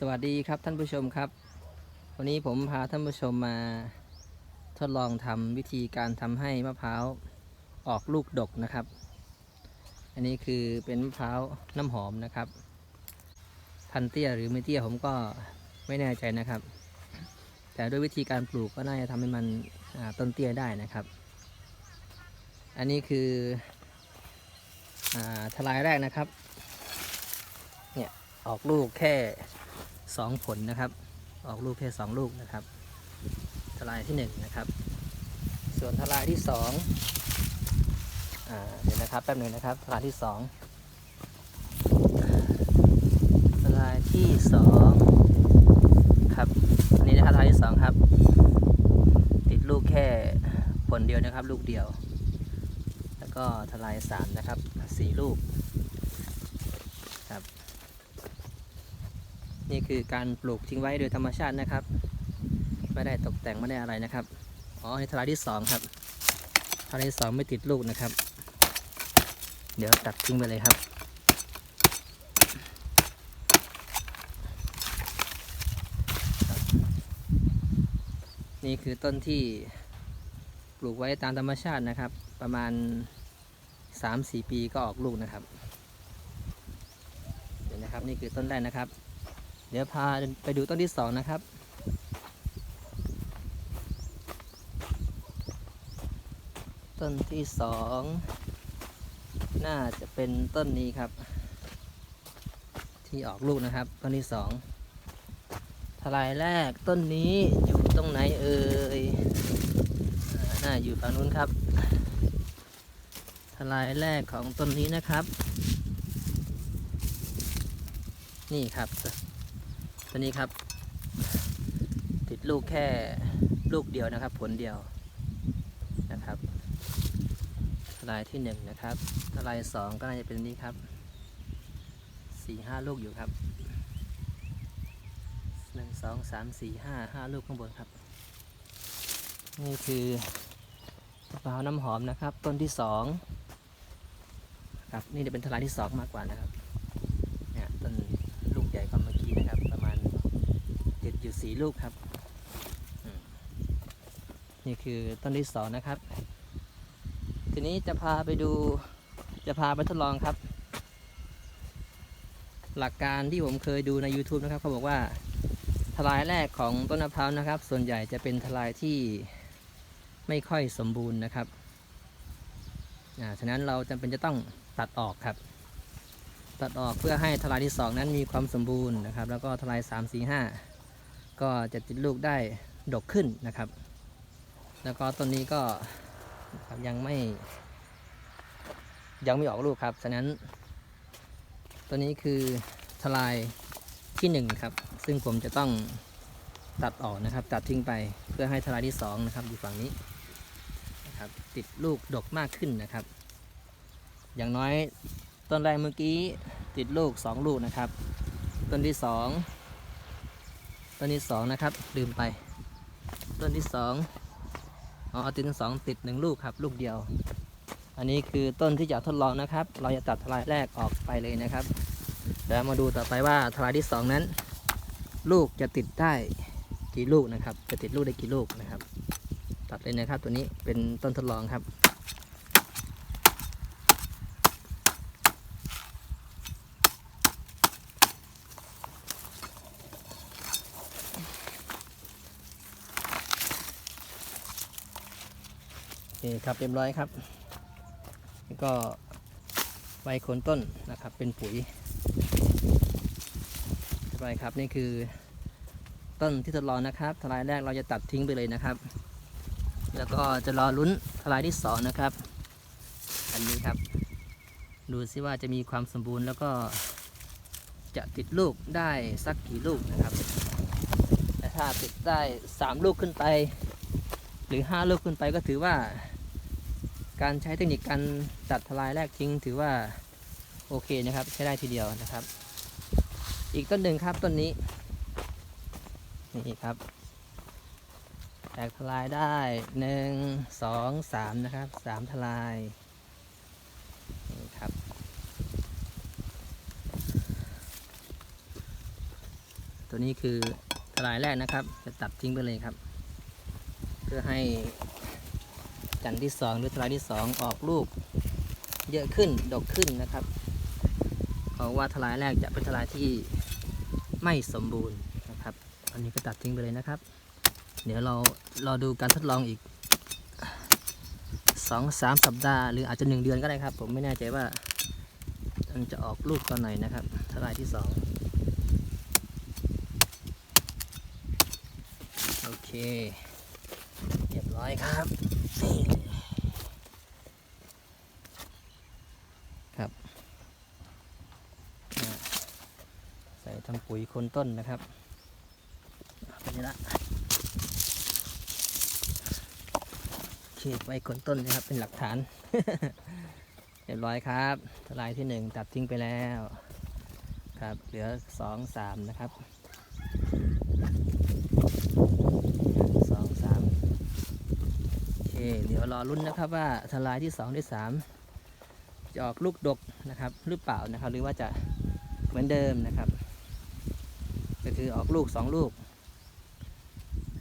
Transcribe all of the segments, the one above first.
สวัสดีครับท่านผู้ชมครับ วันนี้ผมพาท่านผู้ชมมาทดลองทำวิธีการทำให้มะพร้าวออกลูกดกนะครับ อันนี้คือเป็นมะพร้าวน้ำหอมนะครับ พันเตี้ยหรือไม่เตี้ยผมก็ไม่แน่ใจนะครับ แต่ด้วยวิธีการปลูกก็น่าจะทำให้มันต้นเตี้ยได้นะครับ อันนี้คืออทลายแรกนะครับ เนี่ยออกลูกแค่ สองผลนะครับ ออกลูกแค่สองลูกนะครับทลายที่หนึ่งนะครับ ส่วนทลายที่สองเดี๋ยวนะครับแป๊บหนึ่งนะครับทลายที่สองทลายที่สองครับอันนี้นะครับทลายที่สองครับ ติดลูกแค่ผลเดียวนะครับ ลูกเดียว แล้วก็ทลายสามนะครับสี่ลูกครับ นี่คือการปลูกทิ้งไว้โดยธรรมชาตินะครับ ไม่ได้ตกแต่งไม่ได้อะไรนะครับ อ๋อในทลายที่สองครับทลายที่สองไม่ติดลูกนะครับ เดี๋ยวตัดทิ้งไปเลยครับ นี่คือต้นที่ปลูกไว้ตามธรรมชาตินะครับ ประมาณ 3-4 ปีก็ออกลูกนะครับเดี๋ยวนะครับนี่คือต้นแรกนะครับ เดี๋ยวพาไปดูต้นที่สองนะครับ ต้นที่สองน่าจะเป็นต้นนี้ครับ ที่ออกลูกนะครับ ต้นที่สองทลายแรกต้นนี้อยู่ตรงไหนเอ่ยน่าอยู่ฝั่งนู้นครับทลายแรกของต้นนี้นะครับ นี่ครับ ตัวนี้ครับ ติดลูกแค่ลูกเดียวนะครับ ผลเดียวนะครับลายที่หนึ่งนะครับลายสองก็น่าจะเป็นนี้ครับสี่ห้าลูกอยู่ครับหนึ่งสองสามสี่ห้าห้าลูกข้างบนครับ นี่คือมะพร้าวน้ำหอมนะครับ ต้นที่สองครับนี่จะเป็นทลายที่สองมากกว่านะครับเนี่ยต้น ลูกใหญ่กว่าเมื่อกี้นะครับ ประมาณติด อยู่สีลูกครับ นี่คือต้นที่สองนะครับ ทีนี้จะพาไปดูจะพาไปทดลองครับ หลักการที่ผมเคยดูใน YouTube นะครับเขาบอกว่าทลายแรกของต้นมะพร้าวนะครับ ส่วนใหญ่จะเป็นทลายที่ไม่ค่อยสมบูรณ์นะครับฉะนั้นเราจำเป็นจะต้องตัดออกครับ ตัดออกเพื่อให้ทลายที่ 2 นั้นมีความสมบูรณ์นะครับ แล้วก็ทลาย 3 4 5 ก็จะติดลูกได้ดกขึ้นนะครับ แล้วก็ต้นนี้ก็ยังไม่ ยังไม่ออกลูกครับ ฉะนั้นตัวนี้คือทลายที่ 1 ครับ ซึ่งผมจะต้องตัดออกนะครับ ตัดทิ้งไปเพื่อให้ทลายที่ 2 นะครับ อยู่ฝั่งนี้นะครับติดลูกดกมากขึ้นนะครับ อย่างน้อยต้นแรกเมื่อกี้ติดลูก 2 ลูกนะครับ ต้นที่ 2 ต้นที่2นะครับ ลืมไป ต้นที่2อ๋อติดทั้งสองติด1ลูกครับ ลูกเดียว อันนี้คือต้นที่จะทดลองนะครับ เราจะตัดทลายแรกออกไปเลยนะครับเดี๋ยวมาดูต่อไปว่าทลายที่2นั้น ลูกจะติดได้กี่ลูกนะครับ จะติดลูกได้กี่ลูกนะครับ ตัดเลยนะครับ ตัวนี้เป็นต้นทดลองครับ คครับเรียบร้อยครับแล้วก็ใบโคนต้นนะครับ เป็นปุ๋ยเรียบร้อยครับนี่คือต้นที่ทดลองนะครับทลายแรกเราจะตัดทิ้งไปเลยนะครับ แล้วก็จะรอลุ้นทลายที่สองนะครับ อันนี้ครับ ดูซิว่าจะมีความสมบูรณ์แล้วก็จะติดลูกได้สักกี่ลูกนะครับแต่ถ้าติดได้สามลูกขึ้นไป หรือ 5 ลูกขึ้นไปก็ถือว่า การใช้เทคนิคการตัดทลายแรกทิ้ง ถือว่าโอเคนะครับ ใช้ได้ทีเดียวนะครับ อีกต้นหนึ่งครับต้นนี้นี่ครับ แตกทลายได้หนึ่งสองสามนะครับสามทลายนี่ครับตัวนี้คือทลายแรกนะครับ จะตัดทิ้งไปเลยครับ เพื่อให้ จันทร์ที่สองหรือทลายที่สองออกลูกเยอะขึ้นดกขึ้นนะครับ เพราะว่าทลายแรกจะเป็นทลายที่ไม่สมบูรณ์นะครับอันนี้ก็ตัดทิ้งไปเลยนะครับ เดี๋ยวเรารอดูการทดลองอีกสองสามสัปดาห์ หรืออาจจะหนึ่งเดือนก็ได้ครับ ผมไม่แน่ใจว่ามันจะออกลูกตอนไหนนะครับทลายที่สองโอเค เรียบร้อยครับนี่ครับอ่าใส่ทำปุ๋ยโคนต้นนะครับเป็นนี้ละเขียไว้คนต้นนะครับเป็นหลักฐาน เรียบร้อยครับทลายที่หนึ่งตัดทิ้งไปแล้วครับ เหลือสองสามนะครับสองสามโอเค เดี๋ยวรอรุ่นนะครับว่าทลายที่สองที่สามจะออกลูกดกนะครับ หรือเปล่านะครับ หรือว่าจะเหมือนเดิมนะครับ ก็คือออกลูกสองลูก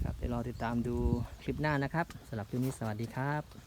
ครับเดี๋ยวรอติดตามดูคลิปหน้านะครับสำหรับคลิปนี้สวัสดีครับ